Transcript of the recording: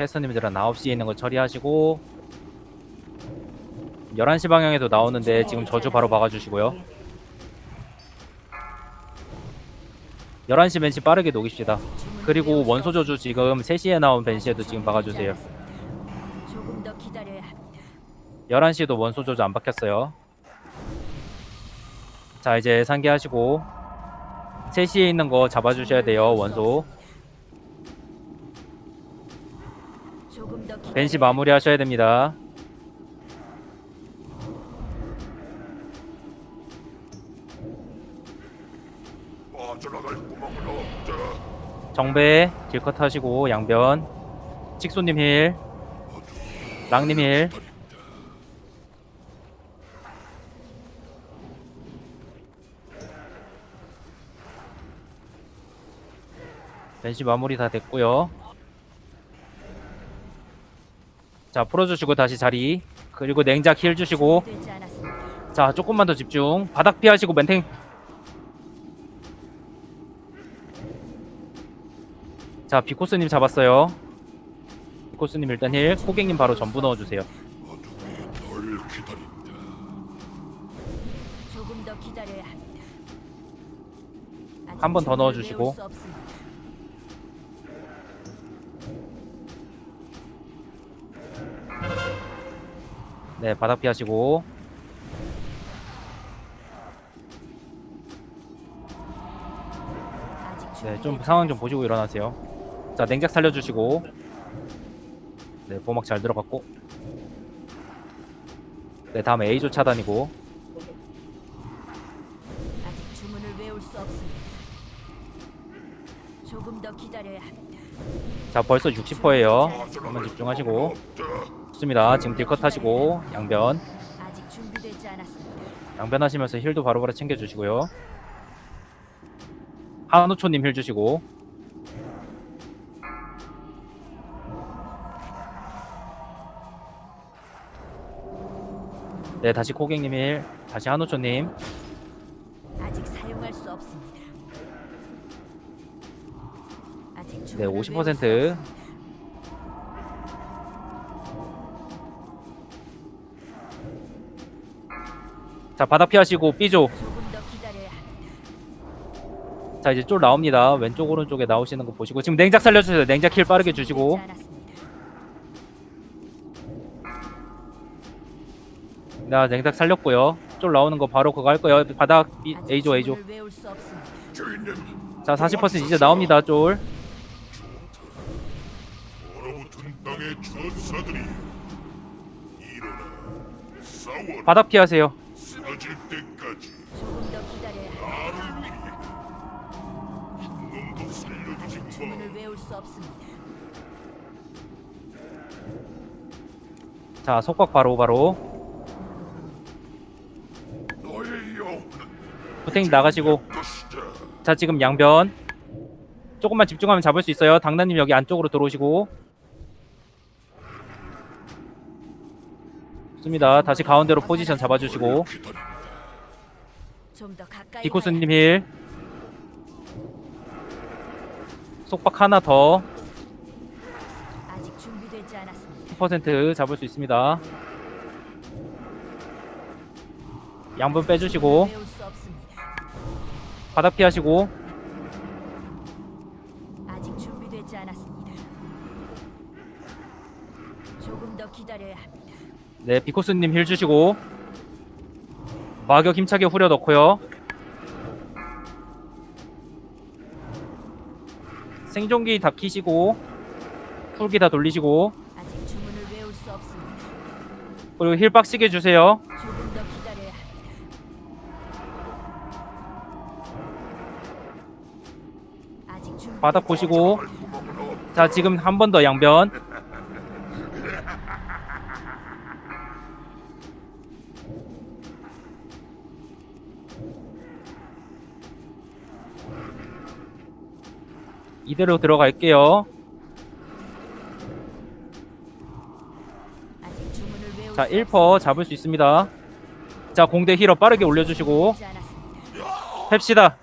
캐스터님들은 9시에 있는 거 처리하시고 11시 방향에도 나오는데 지금 저주 바로 박아주시고요. 11시 벤시 빠르게 녹입시다. 그리고 원소 저주 지금 3시에 나온 벤시에도 지금 박아주세요. 조금 더 기다려야 합니다. 11시에도 원소 저주 안 박혔어요. 자 이제 상기하시고 3시에 있는 거 잡아주셔야 돼요 원소 조금 더 기다려야 벤시 마무리 하셔야 됩니다. 정배 딜컷 하시고 양변. 칙소님 힐. 랑님 힐. 벤시 마무리 다 됐고요 자 풀어주시고 다시 자리 그리고 냉작 힐 주시고 되지 않았습니다. 자 조금만 더 집중 바닥 피하시고 멘탱 자 비코스님 잡았어요 비코스님 일단 힐 코갱님 바로 전부 넣어주세요 널 기다린다. 조금 더 기다려야 합니다. 아직 한번더 넣어주시고. 외울 수 없습니다. 네 바닥 피하시고. 네 좀 상황 좀 보시고 일어나세요. 자 냉작 살려주시고. 네 보막 잘 들어갔고. 네 다음에 A조 차단이고. 아직 주문을 외울 수 없습니다. 조금 더 기다려야 합니다. 자 벌써 60%예요 한번 집중하시고. 좋습니다 지금 딜컷 하시고 양변 아직 준비되지 않았습니다. 양변 하시면서 힐도 바로바로 챙겨주시고요. 한우초님 힐 주시고. 네, 다시 코갱님 힐, 다시 한우초님. 아직 사용할 수 없습니다. 네, 주문을 외울 수 50%. 없습니다. 자, 바닥 피하시고 B조. 합니다. 자, 이제 쫄 나옵니다. 왼쪽 오른쪽에 나오시는 거 보시고 지금 냉작 살려 주세요. 냉작 힐 빠르게 주시고. 나 냉작 살렸고요. 쫄 나오는 거 바로 그거 할 거예요. 바닥 A조 A조. 자, 40% 이제 나옵니다. 쫄. 땅의 전사들이 일어나 싸워 바닥 피하세요. 쓰러질 때까지 조금 더 기다려야 합니다. 나를 위해 한 놈도 살려주지 주문을 마. 외울 수 없습니다. 자, 속박 바로 바로. 너의 영혼은 부탱 나가시고. 자, 지금 양변. 조금만 집중하면 잡을 수 있어요. 당나님 여기 안쪽으로 들어오시고. 좋습니다. 다시 가운데로 포지션 잡아주시고. 기다린다. 좀더 가까이 디코스님 힐. 속박 하나 더. 와야- 아직 준비되지 않았습니다. 10% 잡을 수 있습니다. 양분 빼주시고. 외울 수 없습니다. 바닥 피하시고. 아직 준비되지 않았습니다. 조금 더 기다려야 합니다. 네, 비코스님 힐 주시고. 마격 힘차게 후려 넣고요. 생존기 다 키시고. 풀기 다 돌리시고. 아직 주문을 외울 수 없습니다. 그리고 힐 빡시게 주세요. 조금 더 기다려야 합니다. 아직 준비 바닥 보시고. 자, 지금 한 번 더 양변. 이대로 들어갈게요. 자, 수 1퍼 잡을 수 있습니다. 자, 공대 힐업 빠르게 올려주시고. 팹시다.